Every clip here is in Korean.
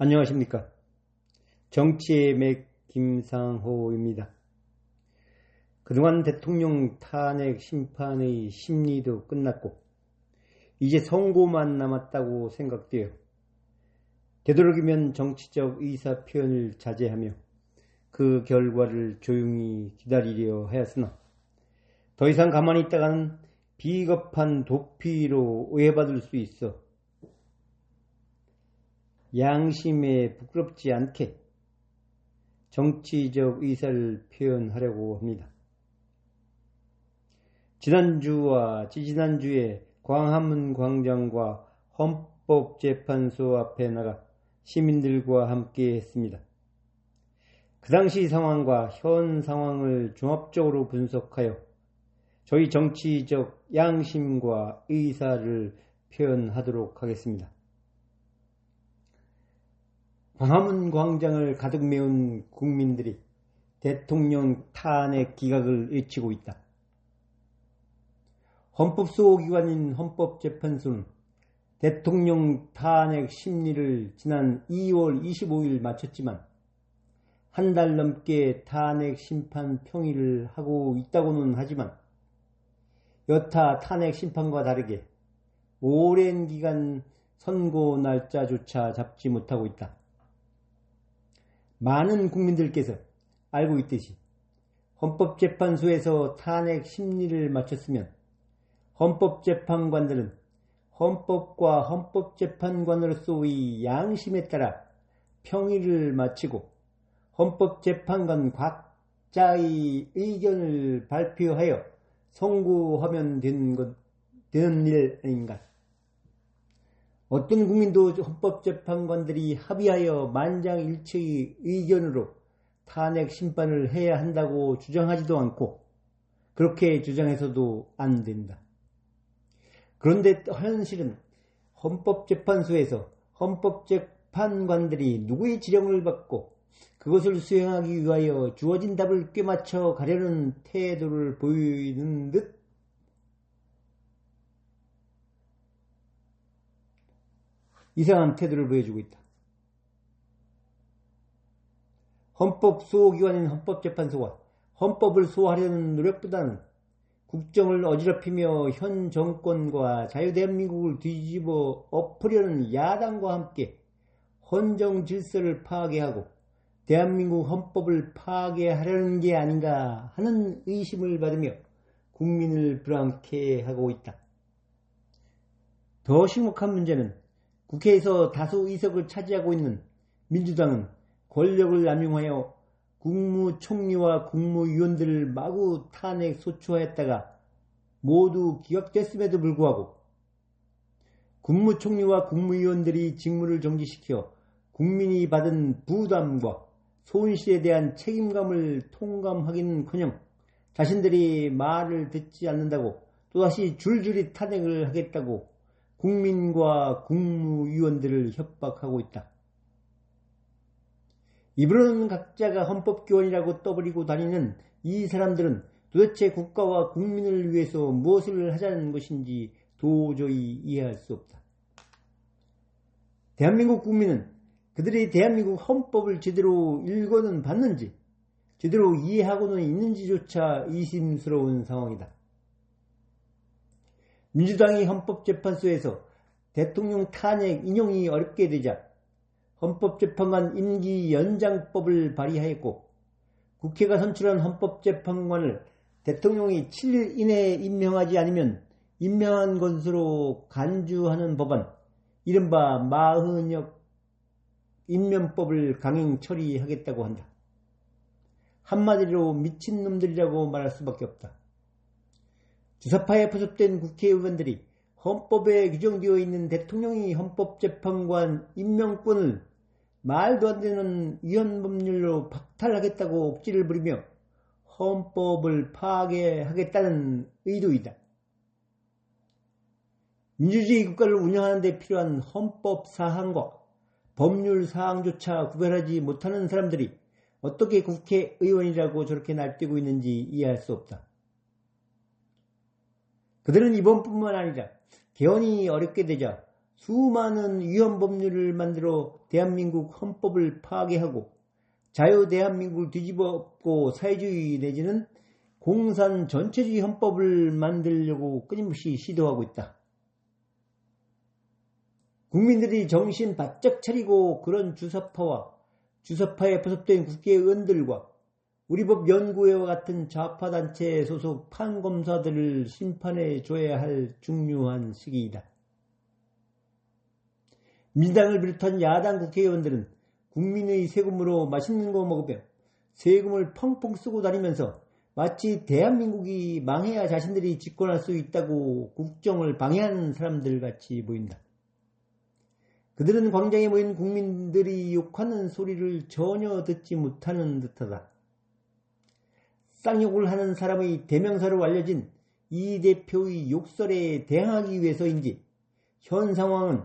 안녕하십니까. 정치의 맥 김상호입니다. 그동안 대통령 탄핵 심판의 심리도 끝났고 이제 선고만 남았다고 생각되어 되도록이면 정치적 의사 표현을 자제하며 그 결과를 조용히 기다리려 하였으나 더 이상 가만히 있다가는 비겁한 도피로 오해받을 수 있어 양심에 부끄럽지 않게 정치적 의사를 표현하려고 합니다. 지난주와 지지난주에 광화문 광장과 헌법재판소 앞에 나가 시민들과 함께 했습니다. 그 당시 상황과 현 상황을 종합적으로 분석하여 저희 정치적 양심과 의사를 표현하도록 하겠습니다. 광화문 광장을 가득 메운 국민들이 대통령 탄핵 기각을 외치고 있다. 헌법소기관인 헌법재판소는 대통령 탄핵 심리를 지난 2월 25일 마쳤지만 한 달 넘게 탄핵 심판 평의를 하고 있다고는 하지만 여타 탄핵 심판과 다르게 오랜 기간 선고 날짜조차 잡지 못하고 있다. 많은 국민들께서 알고 있듯이 헌법재판소에서 탄핵 심리를 마쳤으면 헌법재판관들은 헌법과 헌법재판관으로서의 양심에 따라 평의를 마치고 헌법재판관 각자의 의견을 발표하여 선고하면 되는, 것, 되는 일 아닌가. 어떤 국민도 헌법재판관들이 합의하여 만장일치의 의견으로 탄핵 심판을 해야 한다고 주장하지도 않고 그렇게 주장해서도 안 된다. 그런데 현실은 헌법재판소에서 헌법재판관들이 누구의 지령을 받고 그것을 수행하기 위하여 주어진 답을 꿰맞춰 가려는 태도를 보이는 듯 이상한 태도를 보여주고 있다. 헌법 수호기관인 헌법재판소가 헌법을 수호하려는 노력보다는 국정을 어지럽히며 현 정권과 자유대한민국을 뒤집어 엎으려는 야당과 함께 헌정 질서를 파괴하고 대한민국 헌법을 파괴하려는 게 아닌가 하는 의심을 받으며 국민을 불안케 하고 있다. 더 심각한 문제는 국회에서 다수 의석을 차지하고 있는 민주당은 권력을 남용하여 국무총리와 국무위원들을 마구 탄핵 소추하였다가 모두 기각됐음에도 불구하고 국무총리와 국무위원들이 직무를 정지시켜 국민이 받은 부담과 손실에 대한 책임감을 통감하기는커녕 자신들이 말을 듣지 않는다고 또다시 줄줄이 탄핵을 하겠다고 국민과 국무위원들을 협박하고 있다. 입으로는 각자가 헌법교원이라고 떠버리고 다니는 이 사람들은 도대체 국가와 국민을 위해서 무엇을 하자는 것인지 도저히 이해할 수 없다. 대한민국 국민은 그들이 대한민국 헌법을 제대로 읽어는 봤는지 제대로 이해하고는 있는지조차 의심스러운 상황이다. 민주당이 헌법재판소에서 대통령 탄핵 인용이 어렵게 되자 헌법재판관 임기 연장법을 발의하였고 국회가 선출한 헌법재판관을 대통령이 7일 이내에 임명하지 않으면 임명한 것으로 간주하는 법안 이른바 마흔역 임명법을 강행 처리하겠다고 한다. 한마디로 미친놈들이라고 말할 수밖에 없다. 주사파에 포섭된 국회의원들이 헌법에 규정되어 있는 대통령이 헌법재판관 임명권을 말도 안 되는 위헌법률로 박탈하겠다고 옥지를 부리며 헌법을 파괴하겠다는 의도이다. 민주주의 국가를 운영하는 데 필요한 헌법 사항과 법률 사항조차 구별하지 못하는 사람들이 어떻게 국회의원이라고 저렇게 날뛰고 있는지 이해할 수 없다. 그들은 이번뿐만 아니라 개헌이 어렵게 되자 수많은 위헌 법률을 만들어 대한민국 헌법을 파괴하고 자유 대한민국을 뒤집어 엎고 사회주의 내지는 공산 전체주의 헌법을 만들려고 끊임없이 시도하고 있다. 국민들이 정신 바짝 차리고 그런 주사파와 주사파에 포섭된 국회의원들과 우리법 연구회와 같은 좌파단체 소속 판검사들을 심판해 줘야 할 중요한 시기이다. 민당을 비롯한 야당 국회의원들은 국민의 세금으로 맛있는 거 먹으며 세금을 펑펑 쓰고 다니면서 마치 대한민국이 망해야 자신들이 집권할 수 있다고 국정을 방해하는 사람들 같이 보인다. 그들은 광장에 모인 국민들이 욕하는 소리를 전혀 듣지 못하는 듯하다. 쌍욕을 하는 사람의 대명사로 알려진 이 대표의 욕설에 대항하기 위해서인지 현 상황은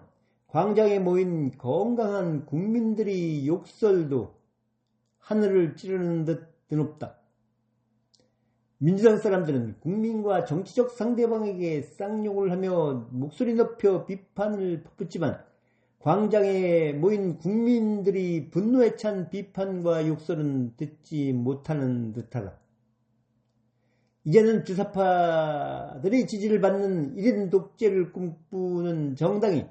광장에 모인 건강한 국민들의 욕설도 하늘을 찌르는 듯 드높다. 민주당 사람들은 국민과 정치적 상대방에게 쌍욕을 하며 목소리 높여 비판을 퍼붓지만 광장에 모인 국민들이 분노에 찬 비판과 욕설은 듣지 못하는 듯하다. 이제는 주사파들의 지지를 받는 1인 독재를 꿈꾸는 정당이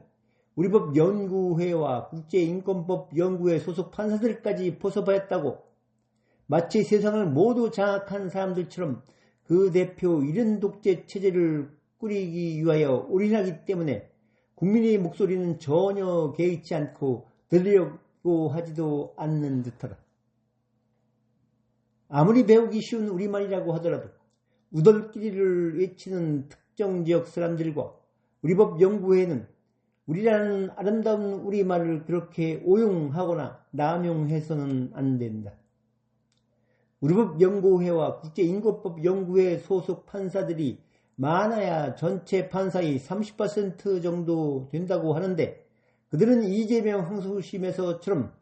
우리법 연구회와 국제인권법 연구회 소속 판사들까지 포섭하였다고 마치 세상을 모두 장악한 사람들처럼 그 대표 1인 독재 체제를 꾸리기 위하여 올인하기 때문에 국민의 목소리는 전혀 개의치 않고 들으려고 하지도 않는 듯하다. 아무리 배우기 쉬운 우리말이라고 하더라도 우덜끼리를 외치는 특정 지역 사람들과 우리 법 연구회는 우리라는 아름다운 우리말을 그렇게 오용하거나 남용해서는 안 된다. 우리 법 연구회와 국제인권법 연구회 소속 판사들이 많아야 전체 판사의 30% 정도 된다고 하는데 그들은 이재명 항소심에서처럼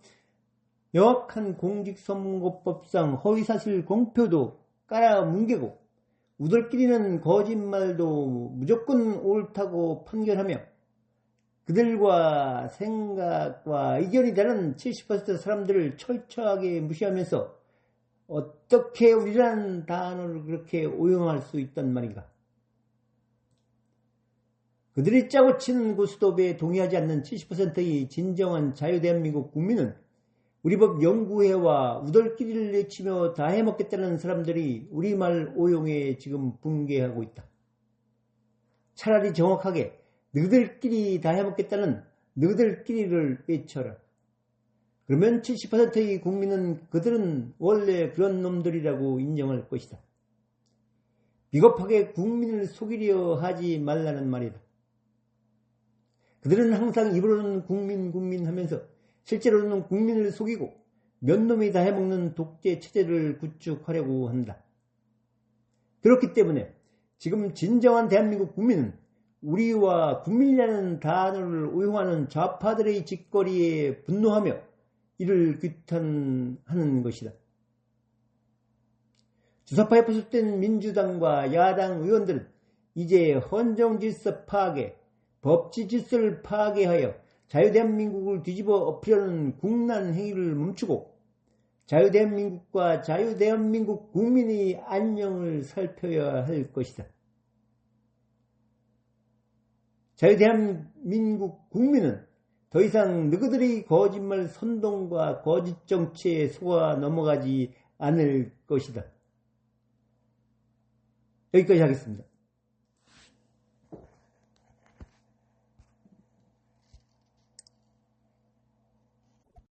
명확한 공직선거법상 허위사실 공표도 깔아뭉개고 우들끼리는 거짓말도 무조건 옳다고 판결하며 그들과 생각과 의견이 다른 70% 사람들을 철저하게 무시하면서 어떻게 우리라는 단어를 그렇게 오용할 수 있단 말인가? 그들이 짜고 치는 고스톱에 동의하지 않는 70%의 진정한 자유대한민국 국민은 우리법 연구회와 우덜끼리를 내치며 다 해먹겠다는 사람들이 우리말 오용에 지금 붕괴하고 있다. 차라리 정확하게 너희들끼리 다 해먹겠다는 너희들끼리를 외쳐라. 그러면 70%의 국민은 그들은 원래 그런 놈들이라고 인정할 것이다. 비겁하게 국민을 속이려 하지 말라는 말이다. 그들은 항상 입으로는 국민 국민 하면서 실제로는 국민을 속이고 몇 놈이 다 해먹는 독재 체제를 구축하려고 한다. 그렇기 때문에 지금 진정한 대한민국 국민은 우리와 국민이라는 단어를 오용하는 좌파들의 짓거리에 분노하며 이를 규탄하는 것이다. 주사파에 포섭된 민주당과 야당 의원들은 이제 헌정질서 파괴, 법치 질서를 파괴하여 자유대한민국을 뒤집어 엎으려는 국난 행위를 멈추고 자유대한민국과 자유대한민국 국민의 안녕을 살펴야 할 것이다. 자유대한민국 국민은 더 이상 너희들의 거짓말 선동과 거짓 정치에 속아 넘어가지 않을 것이다. 여기까지 하겠습니다.